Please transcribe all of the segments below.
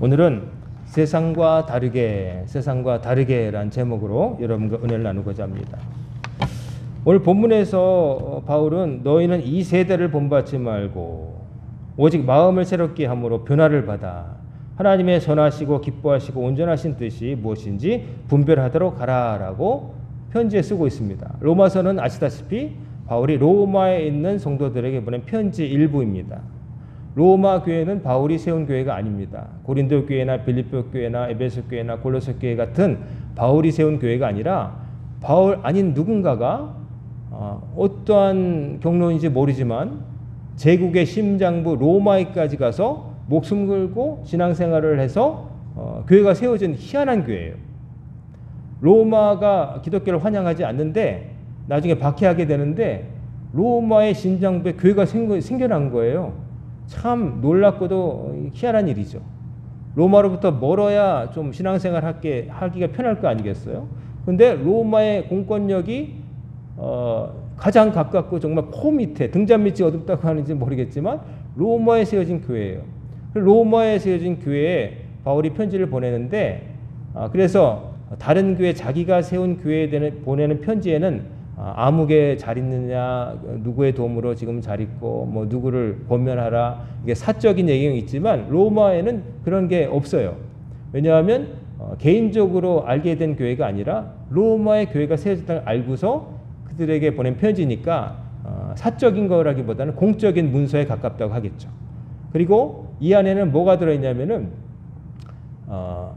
오늘은 세상과 다르게, 세상과 다르게란 제목으로 여러분과 은혜를 나누고자 합니다. 오늘 본문에서 바울은 너희는 이 세대를 본받지 말고 오직 마음을 새롭게 함으로 변화를 받아 하나님의 선하시고 기뻐하시고 온전하신 뜻이 무엇인지 분별하도록 하라라고 편지에 쓰고 있습니다. 로마서는 아시다시피 바울이 로마에 있는 성도들에게 보낸 편지 일부입니다. 로마 교회는 바울이 세운 교회가 아닙니다. 고린도 교회나 빌립보 교회나 에베소 교회나 골로새 교회 같은 바울이 세운 교회가 아니라 바울 아닌 누군가가 어, 어떠한 경로인지 모르지만 제국의 심장부 로마에까지 가서 목숨 걸고 신앙생활을 해서 어, 교회가 세워진 희한한 교회예요. 로마가 기독교를 환영하지 않는데 나중에 박해하게 되는데 로마의 심장부에 교회가 생겨, 생겨난 거예요. 참 놀랍고도 희한한 일이죠. 로마로부터 멀어야 좀 신앙생활 하기, 하기가 편할 거 아니겠어요? 근데 로마의 공권력이 어, 가장 가깝고 정말 코 밑에 등잔 밑이 어둡다고 하는지 모르겠지만 로마에 세워진 교회예요. 로마에 세워진 교회에 바울이 편지를 보내는데 아, 그래서 다른 교회 자기가 세운 교회에 보내는 편지에는 아, 아무개 잘 있느냐 누구의 도움으로 지금 잘 있고 뭐 누구를 권면하라 이게 사적인 얘기는 있지만 로마에는 그런 게 없어요. 왜냐하면 어, 개인적으로 알게 된 교회가 아니라 로마의 교회가 세워졌다는 걸 알고서 그들에게 보낸 편지니까 어, 사적인 거라기보다는 공적인 문서에 가깝다고 하겠죠. 그리고 이 안에는 뭐가 들어있냐면은 어,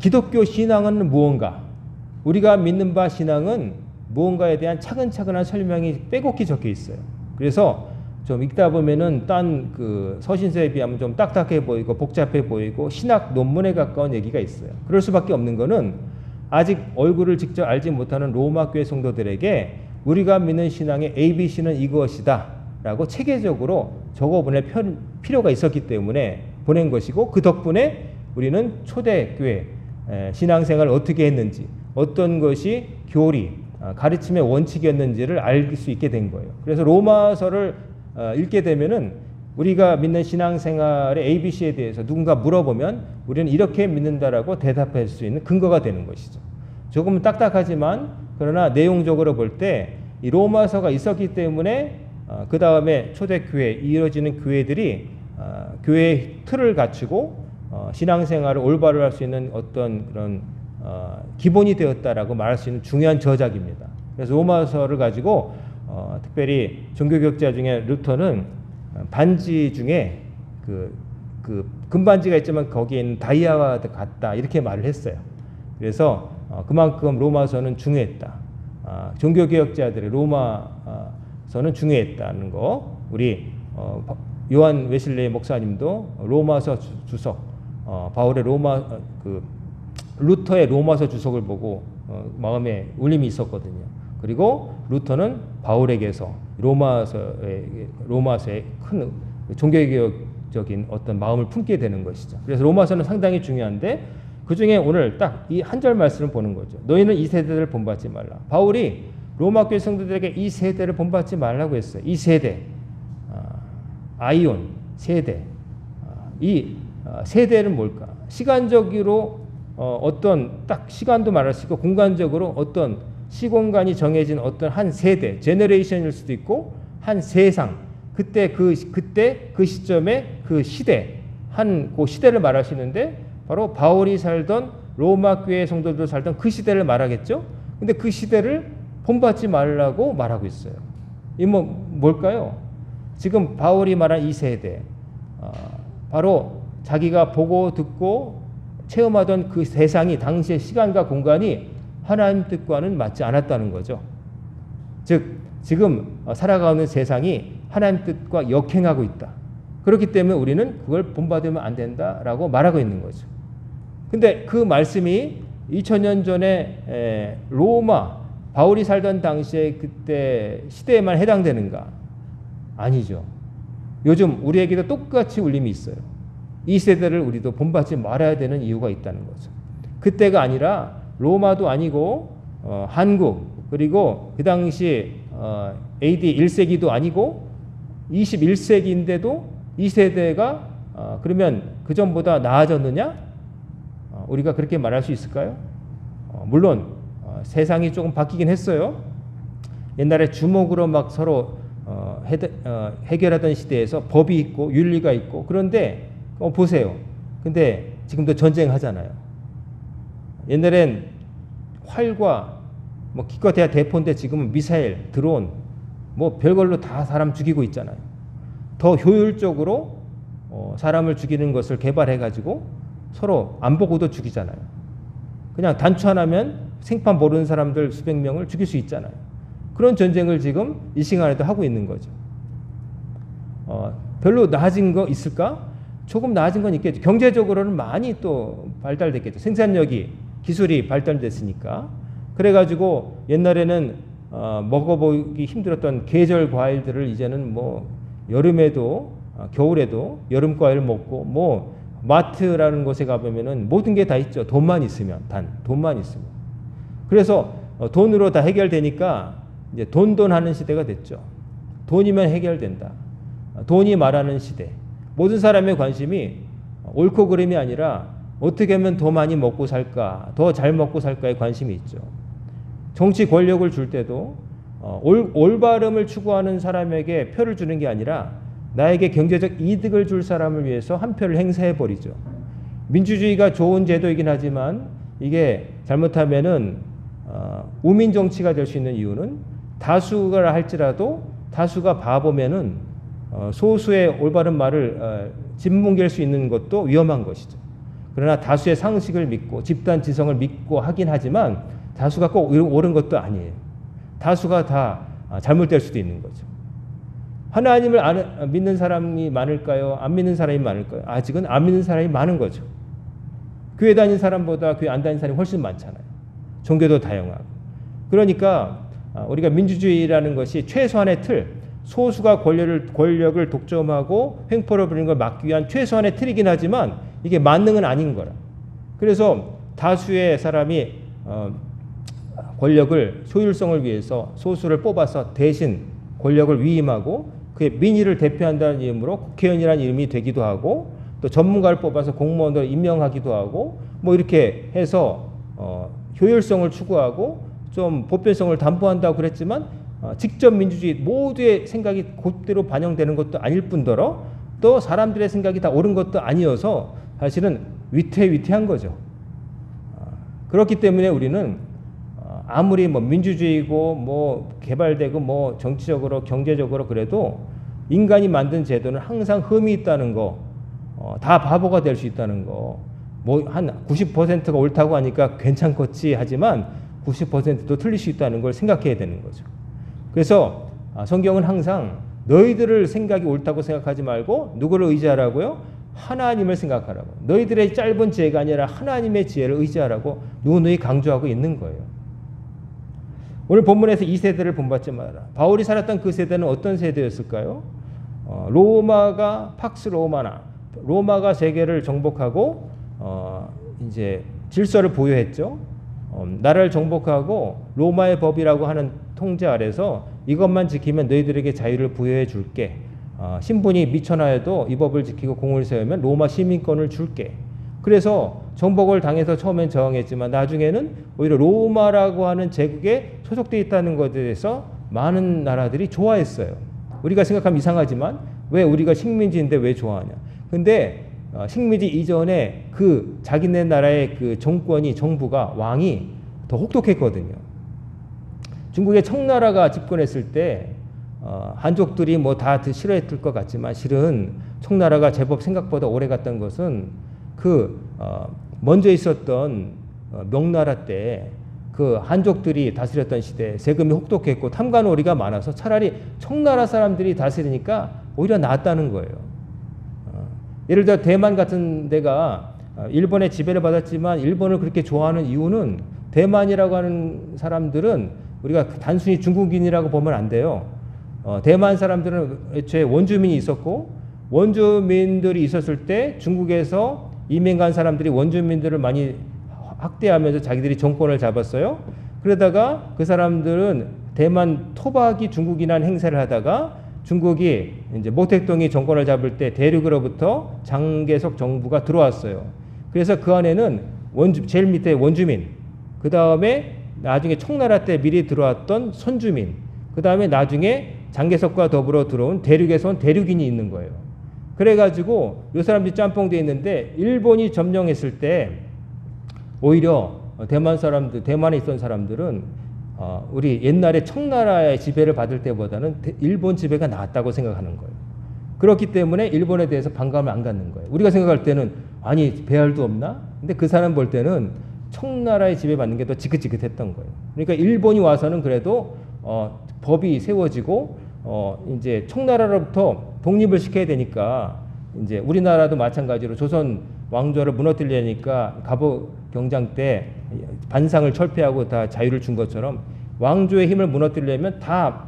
기독교 신앙은 무언가 우리가 믿는 바 신앙은 무언가에 대한 차근차근한 설명이 빼곡히 적혀 있어요. 그래서 좀 읽다 보면은 딴 그 서신서에 비하면 좀 딱딱해 보이고 복잡해 보이고 신학 논문에 가까운 얘기가 있어요. 그럴 수밖에 없는 거는 아직 얼굴을 직접 알지 못하는 로마 교회 성도들에게 우리가 믿는 신앙의 ABC는 이것이다라고 체계적으로 적어 보낼 필요가 있었기 때문에 보낸 것이고 그 덕분에 우리는 초대 교회 신앙생활을 어떻게 했는지 어떤 것이 교리 아, 가르침의 원칙이었는지를 알 수 있게 된 거예요. 그래서 로마서를 어, 읽게 되면은 우리가 믿는 신앙생활의 ABC에 대해서 누군가 물어보면 우리는 이렇게 믿는다라고 대답할 수 있는 근거가 되는 것이죠. 조금 딱딱하지만 그러나 내용적으로 볼 때 이 로마서가 있었기 때문에 어, 그 다음에 초대교회 이어지는 교회들이 어, 교회의 틀을 갖추고 신앙생활을 올바로 할 수 있는 어떤 그런 어, 기본이 되었다라고 말할 수 있는 중요한 저작입니다. 그래서 로마서를 가지고 어, 특별히 종교교육자 중에 루터는 반지 중에 그, 그 금반지가 있지만 거기에 있는 다이아와 같다 이렇게 말을 했어요. 그래서 어, 그만큼 로마서는 중요했다. 아, 종교개혁자들의 로마서는 중요했다는 거 우리 어, 요한 웨실레이 목사님도 로마서 주석 어, 바울의 로마 어, 그 루터의 로마서 주석을 보고 어, 마음에 울림이 있었거든요. 그리고 루터는 바울에게서 로마서의 로마서의 큰 종교개혁적인 어떤 마음을 품게 되는 것이죠. 그래서 로마서는 상당히 중요한데 그 중에 오늘 딱 이 한 절 말씀을 보는 거죠. 너희는 이 세대를 본받지 말라. 바울이 로마 교회 성도들에게 이 세대를 본받지 말라고 했어요. 이 세대, 아, 이온 세대. 아, 이 아, 세대는 뭘까? 시간적으로 어, 어떤 딱 시간도 말할 수 있고 공간적으로 어떤 시공간이 정해진 어떤 한 세대, 제너레이션일 수도 있고 한 세상, 그때 그 그때 그 시점에 그 시대 한 그 시대를 말하시는데 바로 바울이 살던 로마 교회 성도들 살던 그 시대를 말하겠죠. 근데 그 시대를 본받지 말라고 말하고 있어요. 이 뭐 뭘까요? 지금 바울이 말한 이 세대 어, 바로 자기가 보고 듣고 체험하던 그 세상이 당시의 시간과 공간이 하나님 뜻과는 맞지 않았다는 거죠. 즉 지금 살아가는 세상이 하나님 뜻과 역행하고 있다. 그렇기 때문에 우리는 그걸 본받으면 안 된다라고 말하고 있는 거죠. 근데 그 말씀이 2000년 전에 로마 바울이 살던 당시에 그때 시대에만 해당되는가? 아니죠. 요즘 우리에게도 똑같이 울림이 있어요. 이 세대를 우리도 본받지 말아야 되는 이유가 있다는 거죠. 그때가 아니라 로마도 아니고 어, 한국 그리고 그 당시 어, AD 1세기도 아니고 21세기인데도 이 세대가 어, 그러면 그그 전보다 나아졌느냐? 어, 우리가 그렇게 말할 수 있을까요? 어, 물론 어, 세상이 조금 바뀌긴 했어요. 옛날에 주먹으로 막 서로 어, 해, 어, 해결하던 시대에서 법이 있고 윤리가 있고 그런데 어, 보세요. 근데 지금도 전쟁하잖아요. 옛날엔 활과 뭐 기껏해야 대포인데 지금은 미사일, 드론 뭐 별걸로 다 사람 죽이고 있잖아요. 더 효율적으로 어, 사람을 죽이는 것을 개발해 가지고 서로 안 보고도 죽이잖아요. 그냥 단추 하나면 생판 모르는 사람들 수백 명을 죽일 수 있잖아요. 그런 전쟁을 지금 이 시간에도 하고 있는 거죠. 어, 별로 나아진 거 있을까? 조금 나아진 건 있겠죠. 경제적으로는 많이 또 발달됐겠죠. 생산력이 기술이 발달됐으니까. 그래가지고 옛날에는 어, 먹어보기 힘들었던 계절 과일들을 이제는 뭐 여름에도 어, 겨울에도 여름 과일 먹고 뭐 마트라는 곳에 가보면은 모든 게 다 있죠. 돈만 있으면 단 돈만 있으면. 그래서 어, 돈으로 다 해결되니까 이제 돈돈 하는 시대가 됐죠. 돈이면 해결된다. 어, 돈이 말하는 시대. 모든 사람의 관심이 옳고 그름이 아니라 어떻게 하면 더 많이 먹고 살까, 더 잘 먹고 살까에 관심이 있죠. 정치 권력을 줄 때도 어, 올, 올바름을 추구하는 사람에게 표를 주는 게 아니라 나에게 경제적 이득을 줄 사람을 위해서 한 표를 행사해 버리죠. 민주주의가 좋은 제도이긴 하지만 이게 잘못하면은 어, 우민 정치가 될 수 있는 이유는 다수가 할지라도 다수가 바보면은 어, 소수의 올바른 말을 어, 짓뭉갤 수 있는 것도 위험한 것이죠. 그러나 다수의 상식을 믿고 집단 지성을 믿고 하긴 하지만 다수가 꼭 옳은 것도 아니에요. 다수가 다 아, 잘못될 수도 있는 거죠. 하나님을 아는, 믿는 사람이 많을까요? 안 믿는 사람이 많을까요? 아직은 안 믿는 사람이 많은 거죠. 교회 다니는 사람보다 교회 안 다니는 사람이 훨씬 많잖아요. 종교도 다양하고. 그러니까 아, 우리가 민주주의라는 것이 최소한의 틀, 소수가 권력을, 권력을 독점하고 횡포를 부리는 걸 막기 위한 최소한의 틀이긴 하지만 이게 만능은 아닌 거라. 그래서 다수의 사람이 어, 권력을 효율성을 위해서 소수를 뽑아서 대신 권력을 위임하고 그의 민의를 대표한다는 이름으로 국회의원이라는 이름이 되기도 하고 또 전문가를 뽑아서 공무원을 임명하기도 하고 뭐 이렇게 해서 어, 효율성을 추구하고 좀 보편성을 담보한다고 그랬지만 어, 직접 민주주의 모두의 생각이 그대로 반영되는 것도 아닐 뿐더러 또 사람들의 생각이 다 옳은 것도 아니어서 사실은 위태위태한 거죠. 어, 그렇기 때문에 우리는 어, 아무리 뭐 민주주의고 뭐 개발되고 뭐 정치적으로 경제적으로 그래도 인간이 만든 제도는 항상 흠이 있다는 거, 어, 다 바보가 될 수 있다는 거, 뭐 한 90%가 옳다고 하니까 괜찮겠지 하지만 90%도 틀릴 수 있다는 걸 생각해야 되는 거죠. 그래서 아, 성경은 항상 너희들을 생각이 옳다고 생각하지 말고 누구를 의지하라고요? 하나님을 생각하라고. 너희들의 짧은 지혜가 아니라 하나님의 지혜를 의지하라고 누누이 강조하고 있는 거예요. 오늘 본문에서 이 세대를 본받지 마라. 바울이 살았던 그 세대는 어떤 세대였을까요? 어, 로마가 팍스 로마나 로마가 세계를 정복하고 어, 이제 질서를 보유했죠. 어, 나라를 정복하고 로마의 법이라고 하는 통제 아래서 이것만 지키면 너희들에게 자유를 부여해 줄게. 어, 신분이 미천하여도 이 법을 지키고 공을 세우면 로마 시민권을 줄게. 그래서 정복을 당해서 처음엔 저항했지만 나중에는 오히려 로마라고 하는 제국에 소속돼 있다는 것에 대해서 많은 나라들이 좋아했어요. 우리가 생각하면 이상하지만 왜 우리가 식민지인데 왜 좋아하냐? 근데 어, 식민지 이전에 그 자기네 나라의 그 정권이 정부가 왕이 더 혹독했거든요. 중국의 청나라가 집권했을 때 어, 한족들이 뭐 다 싫어했을 것 같지만 실은 청나라가 제법 생각보다 오래 갔던 것은 그 어, 먼저 있었던 어, 명나라 때 그 한족들이 다스렸던 시대 세금이 혹독했고 탐관오리가 많아서 차라리 청나라 사람들이 다스리니까 오히려 낫다는 거예요. 어, 예를 들어 대만 같은 데가 어, 일본의 지배를 받았지만 일본을 그렇게 좋아하는 이유는 대만이라고 하는 사람들은 우리가 단순히 중국인이라고 보면 안 돼요. 어, 대만 사람들은 애초에 원주민이 있었고 원주민들이 있었을 때 중국에서 이민 간 사람들이 원주민들을 많이 학대하면서 자기들이 정권을 잡았어요. 그러다가 그 사람들은 대만 토박이 중국이라는 행세를 하다가 중국이 이제 모택동이 정권을 잡을 때 대륙으로부터 장개석 정부가 들어왔어요. 그래서 그 안에는 원주 제일 밑에 원주민, 그 다음에 나중에 청나라 때 미리 들어왔던 선주민, 그 다음에 나중에 장개석과 더불어 들어온 대륙에서 온 대륙인이 있는 거예요. 그래가지고 요 사람들이 짬뽕돼 있는데 일본이 점령했을 때 오히려 대만 사람들, 대만에 있던 사람들은 어, 우리 옛날에 청나라의 지배를 받을 때보다는 대- 일본 지배가 나았다고 생각하는 거예요. 그렇기 때문에 일본에 대해서 반감을 안 갖는 거예요. 우리가 생각할 때는 아니 배알도 없나? 근데 그 사람 볼 때는 청나라의 지배받는 게 더 지긋지긋했던 거예요. 그러니까 일본이 와서는 그래도 어, 법이 세워지고 어, 이제 청나라로부터 독립을 시켜야 되니까 이제 우리나라도 마찬가지로 조선 왕조를 무너뜨리려니까 갑오 경장 때 반상을 철폐하고 다 자유를 준 것처럼 왕조의 힘을 무너뜨리려면 다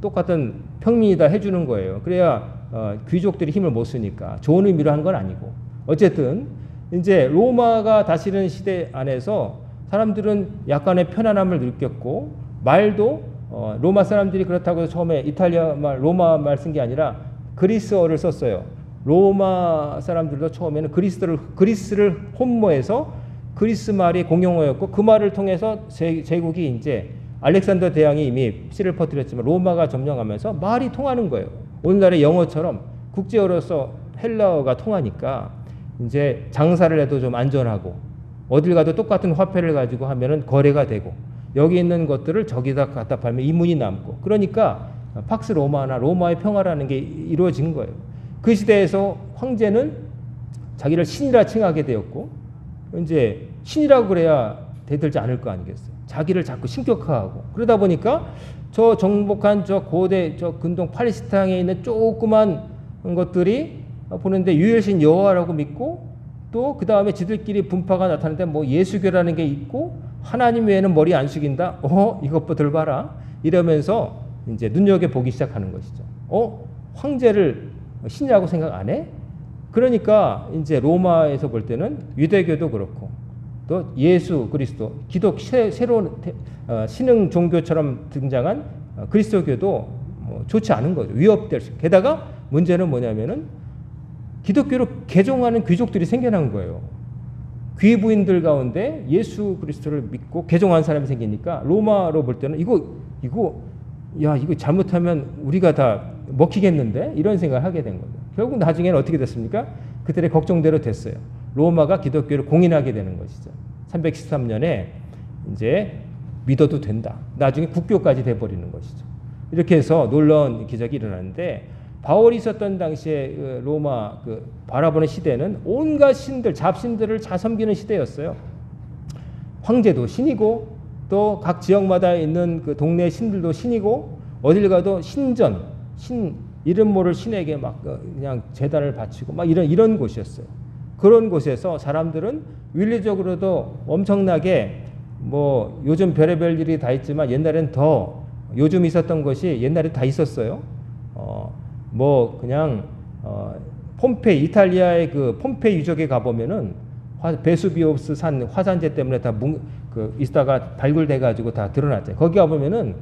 똑같은 평민이 다 해주는 거예요. 그래야 어, 귀족들이 힘을 못 쓰니까 좋은 의미로 한 건 아니고 어쨌든 이제 로마가 다스리는 시대 안에서 사람들은 약간의 편안함을 느꼈고 말도 어, 로마 사람들이 그렇다고 해서 처음에 이탈리아 말 로마 말 쓴 게 아니라 그리스어를 썼어요. 로마 사람들도 처음에는 그리스를 그리스를 혼모해서 그리스 말이 공용어였고 그 말을 통해서 제, 제국이 이제 알렉산더 대왕이 이미 씨를 퍼뜨렸지만 로마가 점령하면서 말이 통하는 거예요. 오늘날의 영어처럼 국제어로서 헬라어가 통하니까 이제 장사를 해도 좀 안전하고 어딜 가도 똑같은 화폐를 가지고 하면은 거래가 되고 여기 있는 것들을 저기다 갖다 팔면 이문이 남고 그러니까 팍스 로마나 로마의 평화라는 게 이루어진 거예요. 그 시대에서 황제는 자기를 신이라 칭하게 되었고 이제 신이라고 그래야 대들지 않을 거 아니겠어요. 자기를 자꾸 신격화하고 그러다 보니까 저 정복한 저 고대 저 근동 팔레스타인에 있는 조그만 것들이 보는데 유일신 여호와라고 믿고 또 그 다음에 지들끼리 분파가 나타나는데 뭐 예수교라는 게 있고 하나님 외에는 머리 안 숙인다. 어 이것부터 봐라 이러면서 이제 눈여겨 보기 시작하는 것이죠. 어 황제를 신이라고 생각 안 해? 그러니까 이제 로마에서 볼 때는 유대교도 그렇고 또 예수 그리스도 기독 새, 새로운 태- 어, 신흥 종교처럼 등장한 어, 그리스도교도 뭐 좋지 않은 거죠 위협될 수 게다가 문제는 뭐냐면은 기독교로 개종하는 귀족들이 생겨난 거예요 귀부인들 가운데 예수 그리스도를 믿고 개종한 사람이 생기니까 로마로 볼 때는 이거 이거 야 이거 잘못하면 우리가 다 먹히겠는데 이런 생각을 하게 된 거죠. 결국 나중에는 어떻게 됐습니까? 그들의 걱정대로 됐어요. 로마가 기독교를 공인하게 되는 것이죠. 313년에 이제 믿어도 된다. 나중에 국교까지 돼 버리는 것이죠. 이렇게 해서 놀라운 기적이 일어나는데 바울이 있었던 당시에 그 로마 그 바라보는 시대는 온갖 신들 잡신들을 자 섬기는 시대였어요. 황제도 신이고 또 각 지역마다 있는 그 동네 신들도 신이고 어딜 가도 신전 신 이름 모를 신에게 막 어, 그냥 제단을 바치고 막 이런 이런 곳이었어요. 그런 곳에서 사람들은 윤리적으로도 엄청나게 뭐 요즘 별의별 일이 다 있지만 옛날엔 더 요즘 있었던 것이 옛날에 다 있었어요. 어, 뭐 그냥 어, 폼페이 이탈리아의 그 폼페이 유적에 가 보면은 베수비오스 산 화산재 때문에 다그 있다가 발굴돼 가지고 다 드러났잖아요. 거기 가 보면은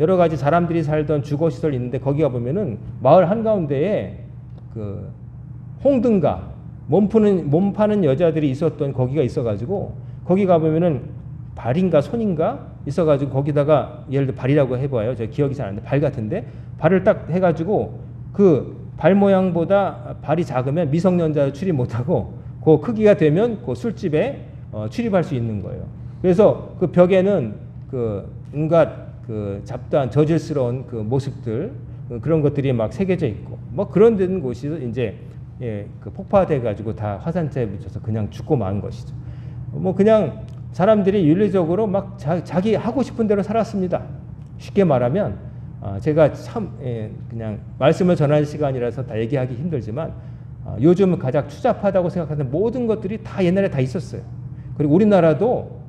여러 가지 사람들이 살던 주거 시설 있는데 거기 가 보면은 마을 한 가운데에 그 홍등가 몸 푸는 몸 파는 여자들이 있었던 거기가 있어가지고 거기 가 보면은 발인가 손인가 있어가지고 거기다가 예를 들어 발이라고 해봐요. 저 기억이 잘 안 나. 발 같은데 발을 딱 해가지고 그 발 모양보다 발이 작으면 미성년자 출입 못하고 그 크기가 되면 그 술집에 어, 출입할 수 있는 거예요. 그래서 그 벽에는 그 온갖 그 잡다한 저질스러운 그 모습들 어, 그런 것들이 막 새겨져 있고 뭐 그런 데는 곳이 이제 예, 그 폭파돼 가지고 다 화산재에 묻혀서 그냥 죽고 만 것이죠. 뭐 그냥 사람들이 윤리적으로 막 자, 자기 하고 싶은 대로 살았습니다. 쉽게 말하면 아, 제가 참 예, 그냥 말씀을 전할 시간이라서 다 얘기하기 힘들지만 아, 요즘 가장 추잡하다고 생각하는 모든 것들이 다 옛날에 다 있었어요. 그리고 우리나라도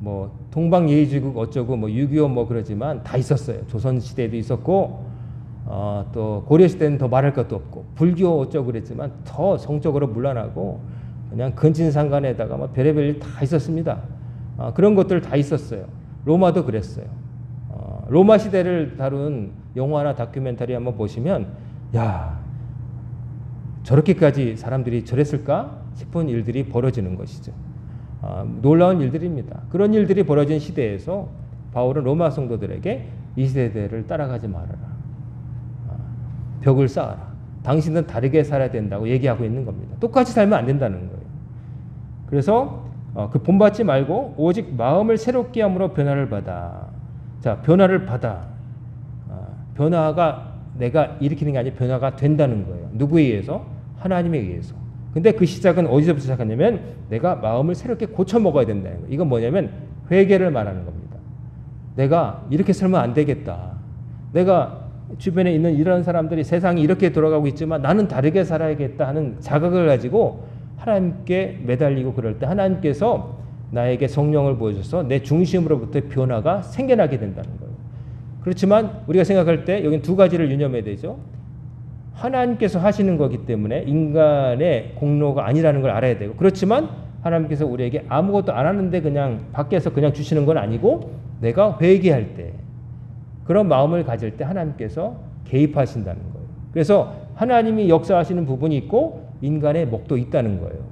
뭐 동방예의지국 어쩌고 뭐 6.25 뭐 그러지만 다 있었어요. 조선 시대에도 있었고 어, 또 고려 시대는 더 말할 것도 없고 불교 어쩌고 그랬지만 더 성적으로 문란하고 그냥 근친상간에다가 뭐 별의별 일 다 있었습니다. 어, 그런 것들 다 있었어요. 로마도 그랬어요. 어, 로마 시대를 다룬 영화나 다큐멘터리 한번 보시면 야 저렇게까지 사람들이 저랬을까 싶은 일들이 벌어지는 것이죠. 아, 놀라운 일들입니다. 그런 일들이 벌어진 시대에서 바울은 로마 성도들에게 이 세대를 따라가지 말아라. 아, 벽을 쌓아라. 당신은 다르게 살아야 된다고 얘기하고 있는 겁니다. 똑같이 살면 안 된다는 거예요. 그래서 어, 그 본받지 말고 오직 마음을 새롭게 함으로 변화를 받아. 자, 변화를 받아. 아, 변화가 내가 일으키는 게 아니라 변화가 된다는 거예요. 누구에 의해서? 하나님에 의해서. 근데 그 시작은 어디서부터 시작하냐면 내가 마음을 새롭게 고쳐 먹어야 된다는 거예요. 이건 뭐냐면 회개를 말하는 겁니다. 내가 이렇게 살면 안 되겠다. 내가 주변에 있는 이런 사람들이 세상이 이렇게 돌아가고 있지만 나는 다르게 살아야겠다 하는 자각을 가지고 하나님께 매달리고 그럴 때 하나님께서 나에게 성령을 보여줘서 내 중심으로부터 변화가 생겨나게 된다는 거예요. 그렇지만 우리가 생각할 때 여기 두 가지를 유념해야 되죠. 하나님께서 하시는 거기 때문에 인간의 공로가 아니라는 걸 알아야 되고 그렇지만 하나님께서 우리에게 아무것도 안 하는데 그냥 밖에서 그냥 주시는 건 아니고 내가 회개할 때 그런 마음을 가질 때 하나님께서 개입하신다는 거예요. 그래서 하나님이 역사하시는 부분이 있고 인간의 목도 있다는 거예요.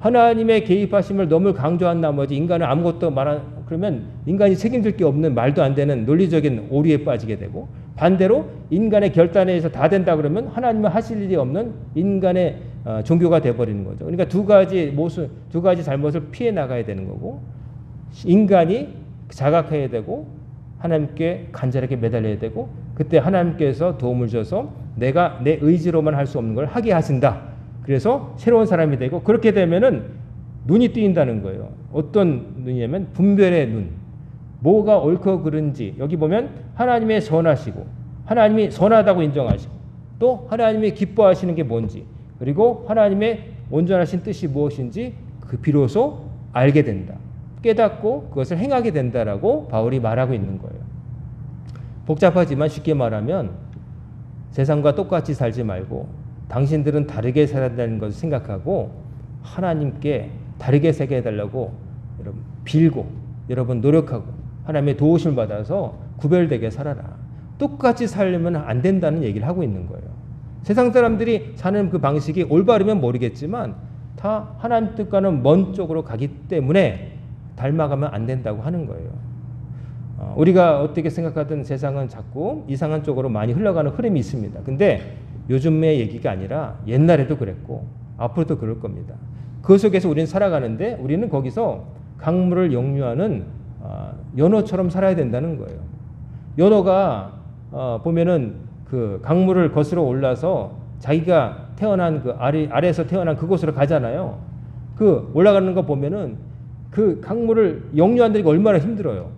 하나님의 개입하심을 너무 강조한 나머지 인간은 아무것도 말한 그러면 인간이 책임질 게 없는 말도 안 되는 논리적인 오류에 빠지게 되고 반대로 인간의 결단에 의해서 다 된다 그러면 하나님은 하실 일이 없는 인간의 어, 종교가 돼 버리는 거죠. 그러니까 두 가지 모습 두 가지 잘못을 피해 나가야 되는 거고 인간이 자각해야 되고 하나님께 간절하게 매달려야 되고 그때 하나님께서 도움을 줘서 내가 내 의지로만 할 수 없는 걸 하게 하신다. 그래서 새로운 사람이 되고 그렇게 되면은 눈이 뜨인다는 거예요. 어떤 눈이냐면 분별의 눈. 뭐가 옳고 그른지 여기 보면 하나님의 선하시고 하나님이 선하다고 인정하시고 또 하나님이 기뻐하시는 게 뭔지 그리고 하나님의 온전하신 뜻이 무엇인지 그 비로소 알게 된다. 깨닫고 그것을 행하게 된다라고 바울이 말하고 있는 거예요. 복잡하지만 쉽게 말하면 세상과 똑같이 살지 말고 당신들은 다르게 살아야 되는 것을 생각하고 하나님께 다르게 살게 해달라고 여러분 빌고 여러분 노력하고 하나님의 도우심을 받아서 구별되게 살아라. 똑같이 살려면 안 된다는 얘기를 하고 있는 거예요. 세상 사람들이 사는 그 방식이 올바르면 모르겠지만 다 하나님 뜻과는 먼 쪽으로 가기 때문에 닮아가면 안 된다고 하는 거예요. 어, 우리가 어떻게 생각하든 세상은 자꾸 이상한 쪽으로 많이 흘러가는 흐름이 있습니다. 근데 요즘의 얘기가 아니라 옛날에도 그랬고 앞으로도 그럴 겁니다. 그 속에서 우리는 살아가는데 우리는 거기서 강물을 역류하는 어, 연어처럼 살아야 된다는 거예요. 연어가 어, 보면은 그 강물을 거스러 올라서 자기가 태어난 그 아래 아래에서 태어난 그곳으로 가잖아요. 그 올라가는 거 보면은 그 강물을 역류한다니까 얼마나 힘들어요.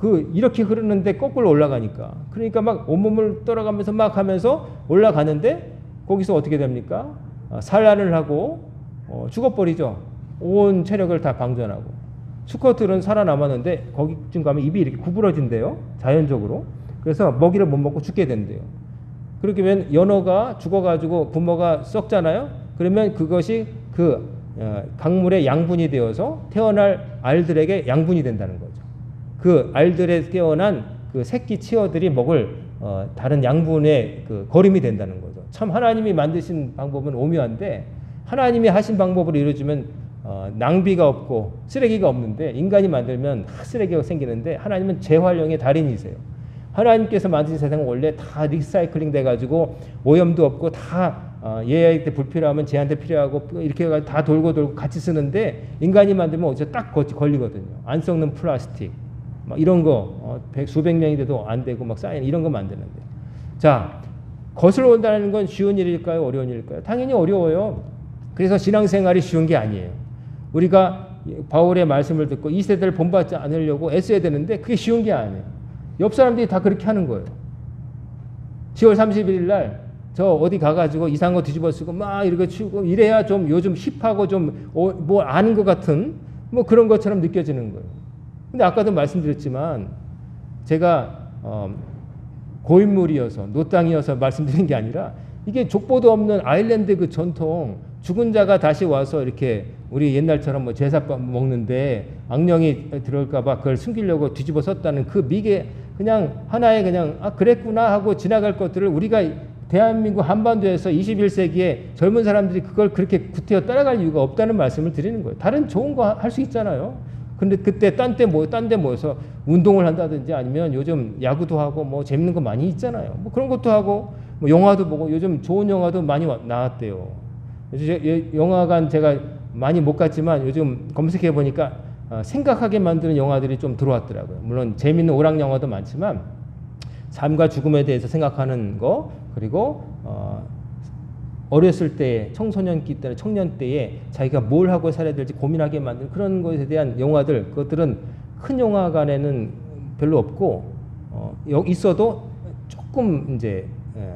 그 이렇게 흐르는데 거꾸로 올라가니까 그러니까 막 온몸을 떨어가면서 막 하면서 올라가는데 거기서 어떻게 됩니까? 어, 산란을 하고 어, 죽어버리죠. 온 체력을 다 방전하고 수컷들은 살아남았는데 거기쯤 가면 입이 이렇게 구부러진대요. 자연적으로. 그래서 먹이를 못 먹고 죽게 된대요. 그렇게 되면 연어가 죽어가지고 부모가 썩잖아요. 그러면 그것이 그 어, 강물의 양분이 되어서 태어날 알들에게 양분이 된다는 거죠. 그 알들에 깨어난 그 새끼 치어들이 먹을 어, 다른 양분의 그 거름이 된다는 거죠. 참 하나님이 만드신 방법은 오묘한데 하나님이 하신 방법으로 이루어지면 어, 낭비가 없고 쓰레기가 없는데 인간이 만들면 쓰레기가 생기는데 하나님은 재활용의 달인이세요. 하나님께서 만드신 세상은 원래 다 리사이클링 돼가지고 오염도 없고 다 어, 얘한테 불필요하면 쟤한테 필요하고 이렇게 해가지고 다 돌고 돌고 같이 쓰는데 인간이 만들면 어디서 딱 걸리거든요. 안 썩는 플라스틱 막 이런 거 어, 백, 수백 명이 돼도 안 되고 막 쌓이는 이런 거 만드는데. 자 거슬러 온다는 건 쉬운 일일까요? 어려운 일일까요? 당연히 어려워요. 그래서 신앙생활이 쉬운 게 아니에요. 우리가 바울의 말씀을 듣고 이 세대를 본받지 않으려고 애써야 되는데 그게 쉬운 게 아니에요. 옆 사람들이 다 그렇게 하는 거예요. 10월 31일 날 저 어디 가가지고 이상한 거 뒤집어 쓰고 막 이렇게 치우고 이래야 좀 요즘 힙하고 좀 뭐 아는 것 같은 뭐 그런 것처럼 느껴지는 거예요 근데 아까도 말씀드렸지만 제가 어, 고인물이어서 노땅이어서 말씀드린 게 아니라 이게 족보도 없는 아일랜드 그 전통 죽은 자가 다시 와서 이렇게 우리 옛날처럼 뭐 제사밥 먹는데 악령이 들어올까봐 그걸 숨기려고 뒤집어 썼다는 그 미개 그냥 하나의 그냥 아 그랬구나 하고 지나갈 것들을 우리가 대한민국 한반도에서 21세기에 젊은 사람들이 그걸 그렇게 구태여 따라갈 이유가 없다는 말씀을 드리는 거예요. 다른 좋은 거 할 수 있잖아요. 근데 그때 딴 때 뭐, 딴 데 모여서 운동을 한다든지 아니면 요즘 야구도 하고 뭐 재밌는 거 많이 있잖아요. 뭐 그런 것도 하고 뭐 영화도 보고 요즘 좋은 영화도 많이 와- 나왔대요. 예- 영화관 제가 많이 못 갔지만 요즘 검색해 보니까 어, 생각하게 만드는 영화들이 좀 들어왔더라고요. 물론 재밌는 오락 영화도 많지만 삶과 죽음에 대해서 생각하는 거 그리고 어, 어렸을 때 청소년기 때 청년 때에 자기가 뭘 하고 살아야 될지 고민하게 만드는 그런 것에 대한 영화들 그것들은 큰 영화관에는 별로 없고 어, 있어도 조금 이제 예,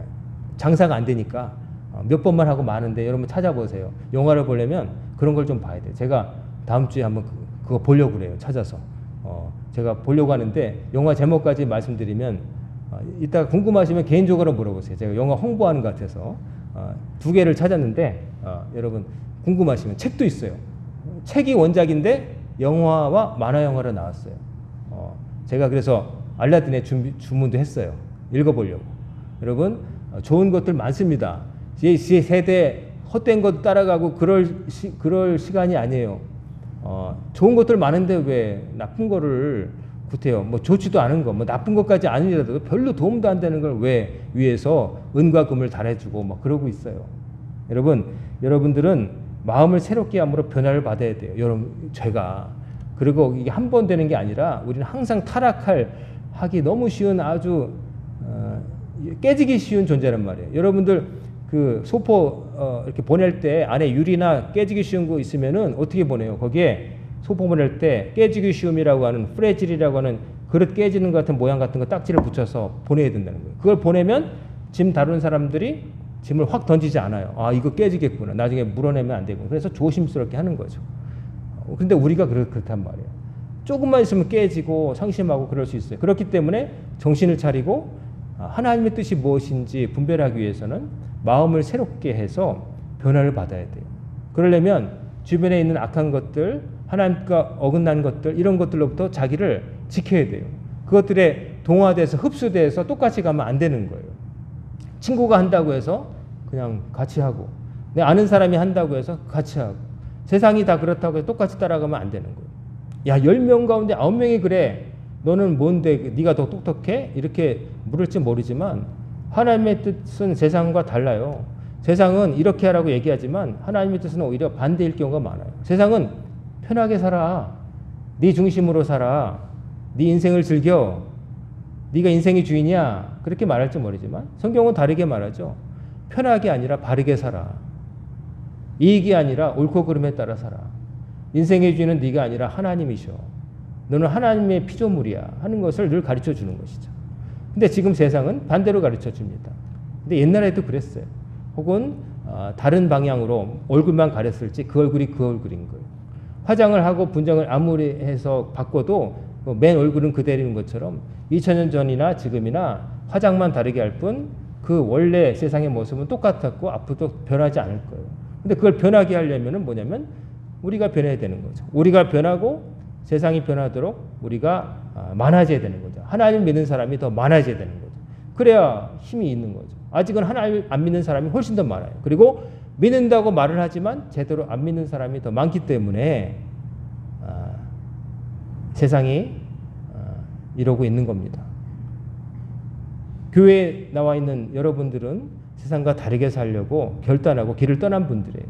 장사가 안 되니까 어, 몇 번만 하고 마는데 여러분 찾아보세요. 영화를 보려면 그런 걸 좀 봐야 돼요. 제가 다음 주에 한번 그, 그거 보려고 그래요. 찾아서 어, 제가 보려고 하는데 영화 제목까지 말씀드리면 어, 이따가 궁금하시면 개인적으로 물어보세요. 제가 영화 홍보하는 것 같아서 어, 두 개를 찾았는데 어, 여러분 궁금하시면 책도 있어요. 책이 원작인데 영화와 만화 영화로 나왔어요. 어, 제가 그래서 알라딘에 준비, 주문도 했어요. 읽어보려고. 여러분 어, 좋은 것들 많습니다. 이 시- 세대 헛된 것 따라가고 그럴 시, 그럴 시간이 아니에요. 어, 좋은 것들 많은데 왜 나쁜 거를 구태여 뭐 좋지도 않은 거, 뭐 나쁜 것까지 아니라도 별로 도움도 안 되는 걸 왜 위에서 은과 금을 달해주고 막 그러고 있어요. 여러분, 여러분들은 마음을 새롭게 함으로 변화를 받아야 돼요. 여러분, 제가 그리고 이게 한 번 되는 게 아니라 우리는 항상 타락할 하기 너무 쉬운 아주 어, 깨지기 쉬운 존재란 말이에요. 여러분들 그 소포 어, 이렇게 보낼 때 안에 유리나 깨지기 쉬운 거 있으면은 어떻게 보내요? 거기에 소포 보낼 때 깨지기 쉬움이라고 하는 프레질이라고 하는 그릇 깨지는 것 같은 모양 같은 거 딱지를 붙여서 보내야 된다는 거예요. 그걸 보내면 짐 다루는 사람들이 짐을 확 던지지 않아요. 아 이거 깨지겠구나. 나중에 물어내면 안 되고. 그래서 조심스럽게 하는 거죠. 어, 근데 우리가 그렇, 그렇단 말이에요. 조금만 있으면 깨지고 상심하고 그럴 수 있어요. 그렇기 때문에 정신을 차리고 아, 하나님의 뜻이 무엇인지 분별하기 위해서는 마음을 새롭게 해서 변화를 받아야 돼요. 그러려면 주변에 있는 악한 것들, 하나님과 어긋난 것들 이런 것들로부터 자기를 지켜야 돼요. 그것들에 동화돼서 흡수돼서 똑같이 가면 안 되는 거예요. 친구가 한다고 해서 그냥 같이 하고 내 아는 사람이 한다고 해서 같이 하고 세상이 다 그렇다고 해서 똑같이 따라가면 안 되는 거예요. 야, 10명 가운데 9명이 그래. 너는 뭔데 네가 더 똑똑해? 이렇게 물을지 모르지만 하나님의 뜻은 세상과 달라요. 세상은 이렇게 하라고 얘기하지만 하나님의 뜻은 오히려 반대일 경우가 많아요. 세상은 편하게 살아. 네 중심으로 살아. 네 인생을 즐겨. 네가 인생의 주인이야. 그렇게 말할지 모르지만 성경은 다르게 말하죠. 편하게 아니라 바르게 살아. 이익이 아니라 옳고 그름에 따라 살아. 인생의 주인은 네가 아니라 하나님이셔. 너는 하나님의 피조물이야 하는 것을 늘 가르쳐 주는 것이죠. 근데 지금 세상은 반대로 가르쳐 줍니다. 근데 옛날에도 그랬어요. 혹은 어, 다른 방향으로 얼굴만 가렸을지 그 얼굴이 그 얼굴인 거예요. 화장을 하고 분장을 아무리 해서 바꿔도 그맨 얼굴은 그대로인 것처럼 2000년 전이나 지금이나 화장만 다르게 할 뿐 그 원래 세상의 모습은 똑같았고 앞으로도 변하지 않을 거예요. 근데 그걸 변하게 하려면은 뭐냐면 우리가 변해야 되는 거죠. 우리가 변하고 세상이 변하도록 우리가 아, 많아져야 되는 거죠. 하나님 믿는 사람이 더 많아져야 되는 거죠. 그래야 힘이 있는 거죠. 아직은 하나님 안 믿는 사람이 훨씬 더 많아요. 그리고 믿는다고 말을 하지만 제대로 안 믿는 사람이 더 많기 때문에 아, 세상이 아, 이러고 있는 겁니다. 교회에 나와 있는 여러분들은 세상과 다르게 살려고 결단하고 길을 떠난 분들이에요.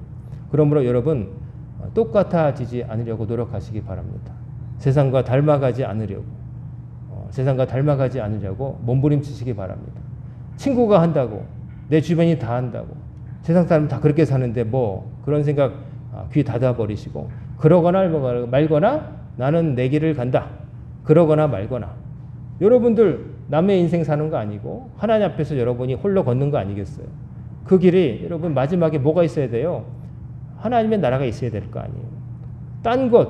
그러므로 여러분 어, 똑같아지지 않으려고 노력하시기 바랍니다. 세상과 닮아가지 않으려고 어, 세상과 닮아가지 않으려고 몸부림치시기 바랍니다. 친구가 한다고 내 주변이 다 한다고 세상 사람 다 그렇게 사는데 뭐 그런 생각 아, 귀 닫아 버리시고 그러거나 말거나 나는 내 길을 간다. 그러거나 말거나 여러분들 남의 인생 사는 거 아니고 하나님 앞에서 여러분이 홀로 걷는 거 아니겠어요? 그 길이 여러분 마지막에 뭐가 있어야 돼요? 하나님의 나라가 있어야 될 거 아니에요. 딴 것,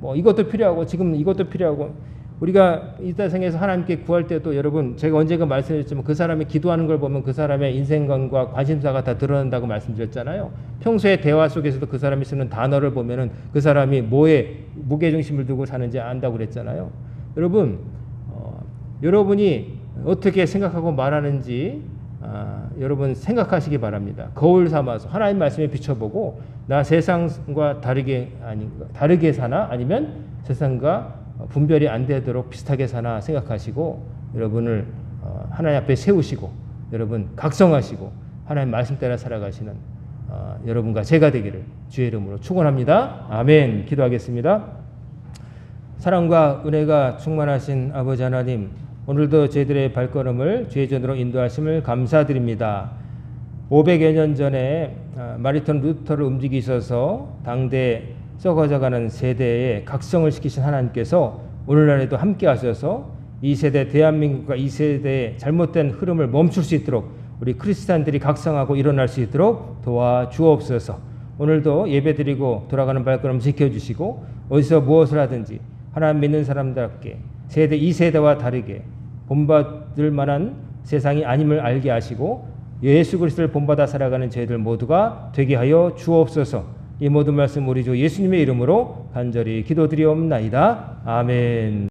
뭐 이것도 필요하고 지금 이것도 필요하고 우리가 이 세상에서 하나님께 구할 때도 여러분 제가 언젠가 말씀드렸지만 그 사람이 기도하는 걸 보면 그 사람의 인생관과 관심사가 다 드러난다고 말씀드렸잖아요. 평소에 대화 속에서도 그 사람이 쓰는 단어를 보면은 그 사람이 뭐에 무게 중심을 두고 사는지 안다고 그랬잖아요. 여러분 어, 여러분이 어떻게 생각하고 말하는지 아, 여러분 생각하시기 바랍니다. 거울 삼아서 하나님 말씀에 비춰보고 나 세상과 다르게 아니 다르게 사나 아니면 세상과 분별이 안 되도록 비슷하게 사나 생각하시고 여러분을 어, 하나님 앞에 세우시고 여러분 각성하시고 하나님 말씀 따라 살아가시는 어, 여러분과 제가 되기를 주의 이름으로 축원합니다. 아멘. 기도하겠습니다. 사랑과 은혜가 충만하신 아버지 하나님, 오늘도 저희들의 발걸음을 주의 전으로 인도하심을 감사드립니다. 500여 년 전에 아, 마리톤 루터를 움직이셔서 당대 썩어져가는 세대에 각성을 시키신 하나님께서 오늘날에도 함께 하셔서 이 세대 대한민국과 이 세대의 잘못된 흐름을 멈출 수 있도록 우리 크리스찬들이 각성하고 일어날 수 있도록 도와주옵소서. 오늘도 예배드리고 돌아가는 발걸음 지켜주시고 어디서 무엇을 하든지 하나님 믿는 사람들께 세대 이 세대와 다르게 본받을 만한 세상이 아님을 알게 하시고 예수 그리스도를 본받아 살아가는 저희들 모두가 되게 하여 주옵소서. 이 모든 말씀 우리 주 예수님의 이름으로 간절히 기도드리옵나이다. 아멘.